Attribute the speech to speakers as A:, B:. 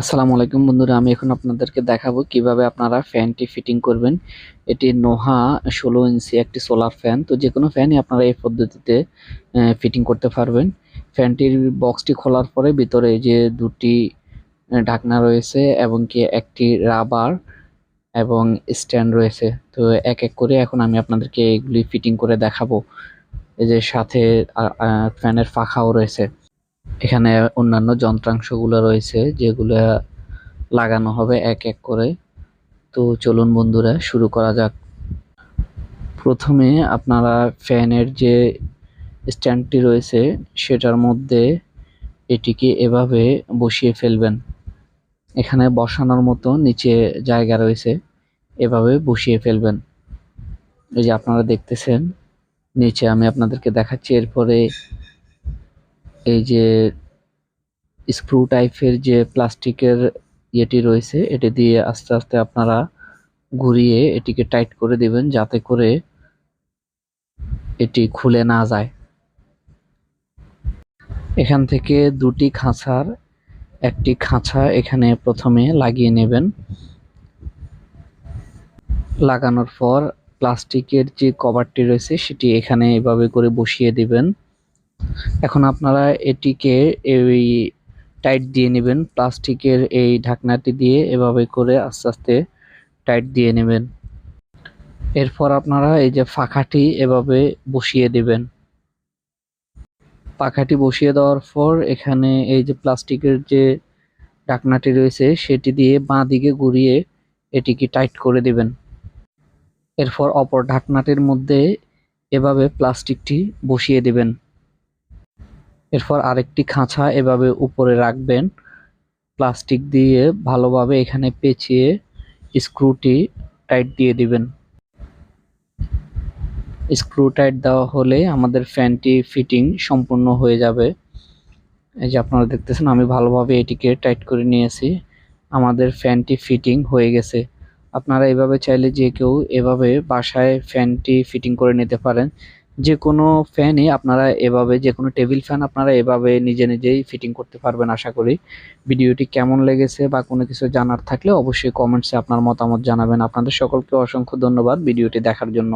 A: আসসালামু আলাইকুম বন্ধুরা, আমি এখন আপনাদেরকে দেখাবো কীভাবে আপনারা ফ্যানটি ফিটিং করবেন। এটি নোহা ষোলো ইঞ্চি একটি সোলার ফ্যান, তো যে কোনো ফ্যানই আপনারা এই পদ্ধতিতে ফিটিং করতে পারবেন। ফ্যানটির বক্সটি খোলার পরে ভিতরে যে দুটি ঢাকনা রয়েছে এবং কি একটি রাবার এবং স্ট্যান্ড রয়েছে। তো এক এক করে এখন আমি আপনাদেরকে এগুলি ফিটিং করে দেখাবো। এই যে সাথে ফ্যানের ফাঁকাও রয়েছে। এখানে অন্যান্য যন্ত্রাংশগুলো রয়েছে যেগুলো লাগানো হবে এক এক করে। তো চলুন বন্ধুরা, শুরু করা যাক। প্রথমে আপনারা ফ্যানের যে স্ট্যান্ডটি রয়েছে, সেটার মধ্যে এটিকে এভাবে বসিয়ে ফেলবেন। এখানে বসানোর মতো নিচে জায়গা রয়েছে, এভাবে বসিয়ে ফেলবেন। এই যে আপনারা দেখতেছেন, নিচে আমি আপনাদেরকে দেখাচ্ছি, এরপরে এই যে স্ক্রু টাইপের যে প্লাস্টিকের ইয়েটি রয়েছে, এটি দিয়ে আস্তে আস্তে আপনারা ঘুরিয়ে এটিকে টাইট করে দিবেন যাতে করে এটি খুলে না যায়। এখান থেকে দুটি খাঁচার একটি খাঁচা এখানে প্রথমে লাগিয়ে নেবেন। লাগানোর পর প্লাস্টিকের যে কভারটি রয়েছে, সেটি এখানে এভাবে করে বসিয়ে দিবেন। এখন আপনারা এটিকে এই টাইট দিয়ে নেবেন, প্লাস্টিকের এই ঢাকনাটি দিয়ে এভাবে করে আস্তে আস্তে টাইট দিয়ে নেবেন। এরপর আপনারা এই যে ফাঁকাটি এভাবে বসিয়ে দেবেন। পাখাটি বসিয়ে দেওয়ার পর এখানে এই যে প্লাস্টিকের যে ঢাকনাটি রয়েছে, সেটি দিয়ে বাঁ দিকে ঘুরিয়ে এটিকে টাইট করে দিবেন। এরপর অপর ঢাকনাটির মধ্যে এভাবে প্লাস্টিকটি বসিয়ে দিবেন। এরপর আরেকটি খাঁচা এভাবে উপরে রাখবেন। প্লাস্টিক দিয়ে ভালোভাবে এখানে পেঁচিয়ে স্ক্রুটি টাইট দিয়ে দিবেন। স্ক্রু টাইট দেওয়া হলে আমাদের ফ্যানটি ফিটিং সম্পূর্ণ হয়ে যাবে। এই যে আপনারা দেখতেছেন, আমি ভালোভাবে এটিকে টাইট করে নিয়েছি। আমাদের ফ্যানটি ফিটিং হয়ে গেছে। আপনারা এভাবে চাইলে যে কেউ এভাবে বাসায় ফ্যানটি ফিটিং করে নিতে পারেন। যে কোনো ফ্যানই আপনারা এভাবে যে কোনো টেবিল ফ্যান আপনারা এভাবে নিজে নিজেই ফিটিং করতে পারবেন আশা করি। ভিডিওটি কেমন লেগেছে বা কোনো কিছু জানার থাকলে অবশ্যই কমেন্টসে আপনার মতামত জানাবেন। আপনাদের সকলকে অসংখ্য ধন্যবাদ ভিডিওটি দেখার জন্য।